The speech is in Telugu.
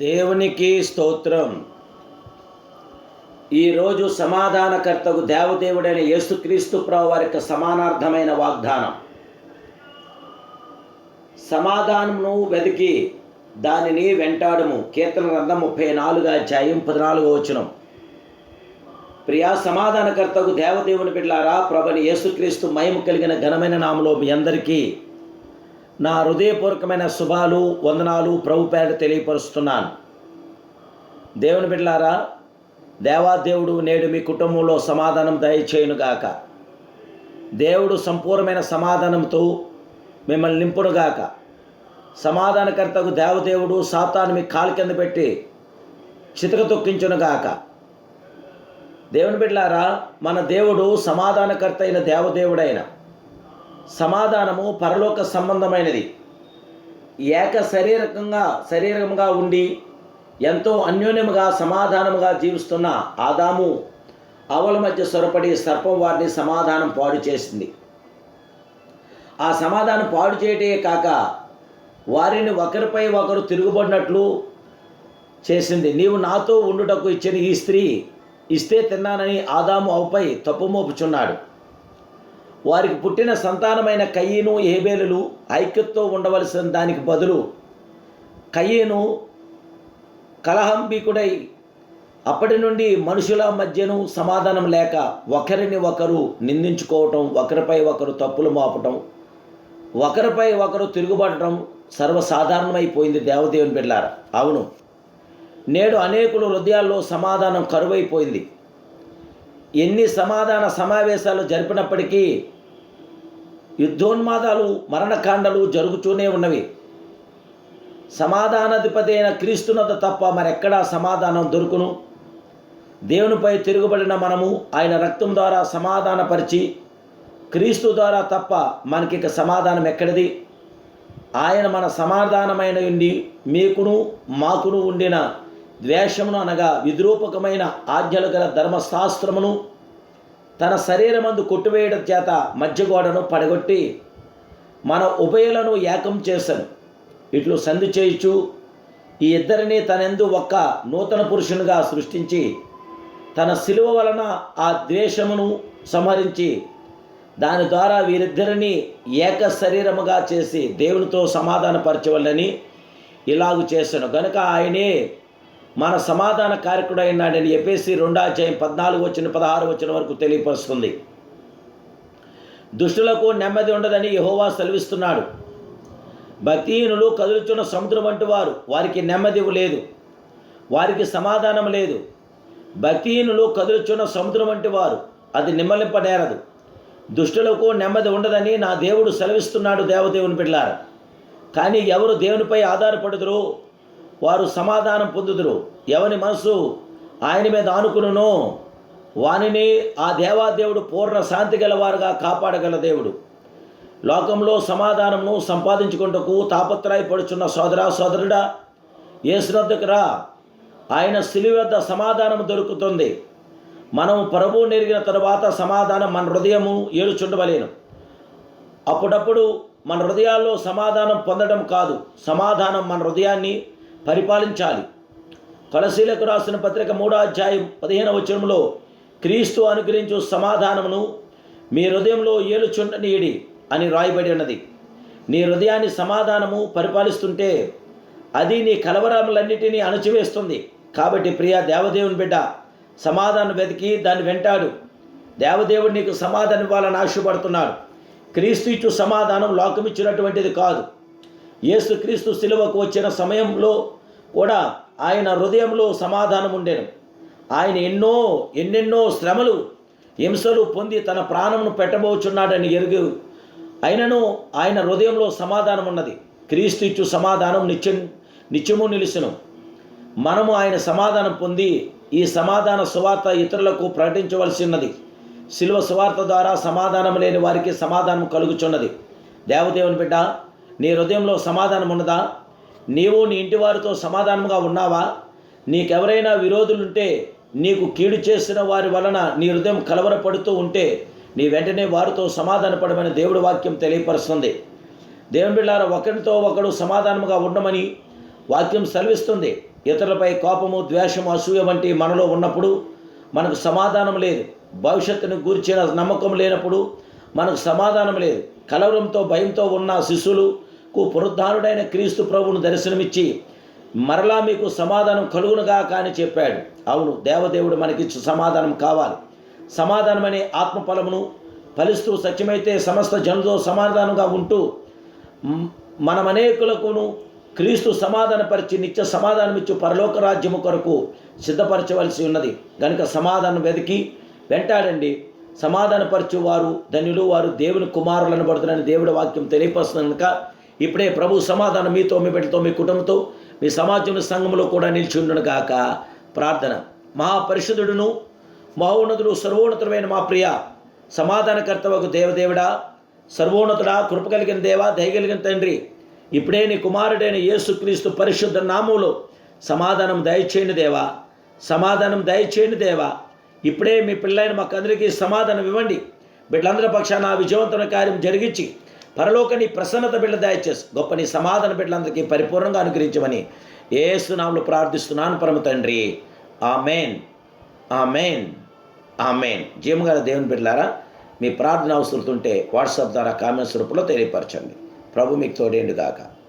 దేవునికి స్తోత్రం. ఈరోజు సమాధానకర్తకు దేవదేవుడైన యేసుక్రీస్తు ప్రభు వారి యొక్క సమానార్థమైన వాగ్దానం. సమాధానమును వెతికి దానిని వెంటాడము. కీర్తన గ్రంథం ముప్పై నాలుగు అధ్యాయం పద్నాలుగో వచనం. ప్రియా సమాధానకర్తకు దేవదేవుని బిడ్లారా ప్రభుని యేసుక్రీస్తు మయము కలిగిన ఘనమైన నామలో మీ అందరికీ నా హృదయపూర్వకమైన శుభాలు వందనాలు ప్రభు పేరు తెలియపరుస్తున్నాను. దేవుని బిడ్డలారా దేవాదేవుడు నేడు మీ కుటుంబంలో సమాధానం దయచేయునుగాక. దేవుడు సంపూర్ణమైన సమాధానంతో మిమ్మల్ని నింపునుగాక. సమాధానకర్తకు దేవదేవుడు సాతాను మీ కాలు కింద పెట్టి చితక తొక్కించునుగాక. దేవుని బిడ్డలారా మన దేవుడు సమాధానకర్త అయిన దేవదేవుడైన సమాధానము పరలోక సంబంధమైనది. ఏక శరీరకంగా శరీరముగా ఉండి ఎంతో అన్యోన్యముగా సమాధానముగా జీవిస్తున్న ఆదాము అవల మధ్య సొరపడి సర్పం వారిని సమాధానం పాడు చేసింది. ఆ సమాధానం పాడు చేయటే కాక వారిని ఒకరిపై ఒకరు తిరుగుబడినట్లు చేసింది. నీవు నాతో ఉండుటకు ఇచ్చిన ఈ స్త్రీ ఇస్తే తిన్నానని ఆదాము అవుపై తప్పు మోపుచున్నాడు వారికి పుట్టిన సంతానమైన కయ్యను ఏబేలులు ఐక్యతతో ఉండవలసిన దానికి బదులు కయ్యను కలహంబీకుడై అప్పటి నుండి మనుషుల మధ్యను సమాధానం లేక ఒకరిని ఒకరు నిందించుకోవటం ఒకరిపై ఒకరు తప్పులు మోపటం ఒకరిపై ఒకరు తిరుగుబడటం సర్వసాధారణమైపోయింది దేవదేవుని బిడ్డారా అవును. నేడు అనేకుల హృదయాల్లో సమాధానం కరువైపోయింది. ఎన్ని సమాధాన సమావేశాలు జరిపినప్పటికీ యుద్ధోన్మాదాలు మరణకాండలు జరుగుతూనే ఉన్నవి. సమాధానాధిపతి అయిన క్రీస్తునత తప్ప మరెక్కడా సమాధానం దొరుకును. దేవునిపై తిరుగుబడిన మనము ఆయన రక్తం ద్వారా సమాధానపరిచి క్రీస్తు ద్వారా తప్ప మనకిక సమాధానం ఎక్కడిది? ఆయన మన సమాధానమైన ఉండి మీకును మాకును ఉండిన ద్వేషమును అనగా విద్రూపకమైన ఆజ్ఞలు గల ధర్మశాస్త్రమును తన శరీరమందు కొట్టువేయడం చేత మధ్యగోడను పడగొట్టి మన ఉభయలను ఏకం చేశాను ఇట్లు సంధి చేయుచు ఈ ఇద్దరిని తనెందు ఒక్క నూతన పురుషునిగా సృష్టించి తన శిలువ వలన ఆ ద్వేషమును సంహరించి దాని ద్వారా వీరిద్దరిని ఏక శరీరముగా చేసి దేవునితో సమాధానపరచవలని ఇలాగు చేశాను గనుక ఆయనే మన సమాధాన కార్యకుడైనాడని అయినాడని రెండో అధ్యాయం పద్నాలుగు వచ్చిన పదహారు వచ్చిన వరకు తెలియపరుస్తుంది. దుష్టులకు నెమ్మది ఉండదని యహోవా సెలవిస్తున్నాడు. భక్తిహీనులు కదులుచున్న సముద్రం వంటి వారు వారికి నెమ్మది లేదు. వారికి సమాధానం లేదు. భక్తిహీనులు కదులుచున్న సముద్రం వంటి వారు అది నిమ్మలింపనేరదు. దుష్టులకు నెమ్మది ఉండదని నా దేవుడు సెలవిస్తున్నాడు దేవదేవుని బిడ్డారు కానీ ఎవరు దేవునిపై ఆధారపడుదురో వారు సమాధానం పొందుదురు. ఎవని మనసు ఆయన మీద ఆనుకునునో వానిని ఆ దేవాదేవుడు పూర్ణ శాంతి గలవారుగా కాపాడగల దేవుడు. లోకంలో సమాధానమును సంపాదించుకుంటకు తాపత్రాయపడుచున్న సోదరా సోదరుడా యేసునద్దకు రా. ఆయన సిలువ వద్ద సమాధానం దొరుకుతుంది. మనం ప్రభు నెరిగిన తరువాత సమాధానం మన హృదయము ఏడుచుండవలేను. అప్పుడప్పుడు మన హృదయాల్లో సమాధానం పొందడం కాదు. సమాధానం మన హృదయాన్ని పరిపాలించాలి. కొలసీలకు రాసిన పత్రిక మూడో అధ్యాయం పదిహేను వచనంలో క్రీస్తు అనుగ్రహించు సమాధానమును మీ హృదయంలో ఏలుచుండనీయడి అని రాయబడి ఉన్నది. నీ హృదయాన్ని సమాధానము పరిపాలిస్తుంటే అది నీ కలవరములన్నిటినీ అణచివేస్తుంది. కాబట్టి ప్రియ దేవదేవుని బిడ్డ సమాధానం వెతికి దాన్ని వెంటాడు. దేవదేవుడు నీకు సమాధానం ఇవ్వాలని ఆశపడుతున్నాడు. క్రీస్తు ఇచ్చు సమాధానం లోకమిచ్చినటువంటిది కాదు. యేసుక్రీస్తు సిలువకు శిలువకు వచ్చిన సమయంలో కూడా ఆయన హృదయంలో సమాధానం ఉండేను. ఆయన ఎన్నో ఎన్నెన్నో శ్రమలు హింసలు పొంది తన ప్రాణమును పెట్టబోచున్నాడని ఎరుగు. అయినను ఆయన హృదయంలో సమాధానం ఉన్నది. క్రీస్తు ఇచ్చు సమాధానం నిత్యం నిత్యము నిలుసును. మనము ఆయన సమాధానం పొంది ఈ సమాధాన సువార్త ఇతరులకు ప్రకటించవలసి ఉన్నది శిల్వ సువార్త ద్వారా సమాధానం లేని వారికి సమాధానం కలుగుచున్నది. దేవదేవుని బిడ్డ నీ హృదయంలో సమాధానం ఉన్నదా? నీవు నీ ఇంటి వారితో సమాధానంగా ఉన్నావా? నీకెవరైనా విరోధులుంటే నీకు కీడు చేసిన వారి వలన నీ హృదయం కలవరపడుతూ ఉంటే నీ వెంటనే వారితో సమాధానపడమని దేవుడి వాక్యం తెలియపరుస్తుంది. దేవుని బిళ్ళార ఒకరితో ఒకడు సమాధానముగా ఉండమని వాక్యం సెలవిస్తుంది. ఇతరులపై కోపము ద్వేషము అసూయ వంటి మనలో ఉన్నప్పుడు మనకు సమాధానం లేదు. భవిష్యత్తును గూర్చిన నమ్మకం లేనప్పుడు మనకు సమాధానం లేదు. కలవరంతో భయంతో ఉన్న కు పునరుద్ధారుడైన క్రీస్తు ప్రభువును దర్శనమిచ్చి మరలా మీకు సమాధానం కలుగునుగా కానీ చెప్పాడు. అవును దేవదేవుడు మనకిచ్చు సమాధానం కావాలి. సమాధానం అనే ఆత్మఫలమును ఫలిస్తూ సత్యమైతే సమస్త జనులతో సమాధానంగా ఉంటూ మనమనేకులకును మనం అనేకులకును క్రీస్తు సమాధానపరిచి నిత్య సమాధానమిచ్చు పరలోక రాజ్యము కొరకు సిద్ధపరచవలసి ఉన్నది. కనుక సమాధానం వెతికి వెంటాడండి. సమాధానపరచు వారు ధన్యులు వారు దేవుని కుమారులను పడుతున్నారని దేవుడి వాక్యం తెలియపరుస్తుంది కనుక ఇప్పుడే ప్రభు సమాధానం మీతో మీ బిడ్డతో మీ కుటుంబంతో మీ సమాజంలో సంఘంలో కూడా నిలిచి ఉండును గాక. ప్రార్థన. మహాపరిషుదుడును మహోన్నతుడు సర్వోన్నతుడైన మా ప్రియ సమాధానకర్తవకు దేవదేవుడా సర్వోన్నతుడా కృప కలిగిన దేవా దయగలిగిన తండ్రి. ఇప్పుడే నీ కుమారుడైన యేసుక్రీస్తు పరిశుద్ధ నామంలో సమాధానం దయచేయండి దేవా. సమాధానం దయచేయండి దేవా. ఇప్పుడే మీ పిల్లలైన మాకందరికీ సమాధానం ఇవ్వండి. బిడ్డలందరి పక్షాన విజయవంతమైన కార్యం జరిగించి పరలోక నీ ప్రసన్నత బిడ్డ దయచేసి గొప్ప నీ సమాధాన బిడ్డలందరికీ పరిపూర్ణంగా అనుగ్రహించమని ఏసునాములు ప్రార్థిస్తున్నాను పరమ తండ్రి. ఆ మెయిన్ ఆ మెయిన్ ఆ మెయిన్ గారి దేవుని బిడ్డలారా మీ ప్రార్థన అవసరం ఉంటే వాట్సాప్ ద్వారా కామెంట్స్ రూపంలో తెలియపరచండి. ప్రభు మీకు తోడేండు గాక